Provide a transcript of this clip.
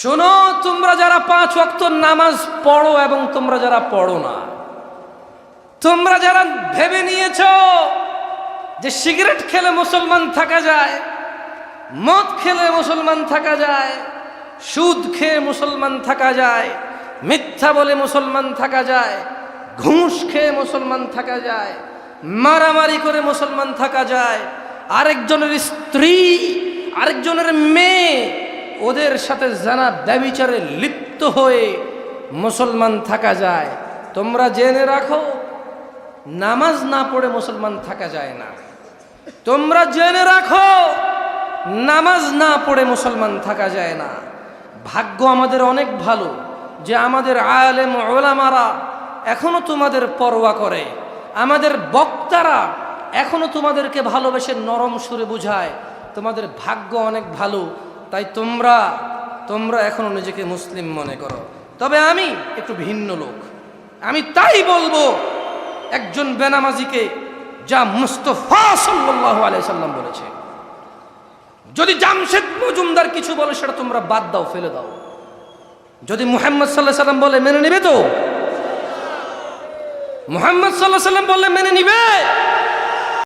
শোনো, তোমরা যারা পাঁচ ওয়াক্ত নামাজ পড়ো এবং তোমরা যারা পড়ো না, তোমরা যারা ভেবে নিয়েছ যে সিগারেট খেলে মুসলমান থাকা যায়, মদ খেলে মুসলমান থাকা যায়, সুদ খেয়ে মুসলমান থাকা যায়, মিথ্যা বলে মুসলমান থাকা যায়, ঘুষ খেয়ে মুসলমান থাকা যায়, মারামারি করে মুসলমান থাকা যায়, আরেকজনের স্ত্রী, আরেকজনের মেয়ে ওদের সাথে জানা ব্যবিচারে লিপ্ত হয়ে মুসলমান থাকা যায়। তোমরা জেনে রাখো, নামাজ না পড়ে মুসলমান থাকা যায় না। তোমরা জেনে রাখো, নামাজ না পড়ে মুসলমান থাকা যায় না। ভাগ্য আমাদের অনেক ভালো যে আমাদের আলেম ওলামারা এখনও তোমাদের পরোয়া করে। আমাদের বক্তারা এখনও তোমাদেরকে ভালোবেসে নরম সুরে বুঝায়। তোমাদের ভাগ্য অনেক ভালো। তাই তোমরা তোমরা এখনও নিজেকে মুসলিম মনে করো। তবে আমি একটু ভিন্ন লোক। আমি তাই বলব, একজন বেনামাজিকে যা মুস্তফা আলাইহি সাল্লাম বলেছে। যদি জামশেদ মজুমদার কিছু বলে, সেটা তোমরা বাদ দাও, ফেলে দাও। যদি মুহাম্মদ সাল্লাহ সাল্লাম বলে, মেনে নেবে তো? মুহাম্মদ সাল্লাহ সাল্লাম বললে, মেনে নিবে?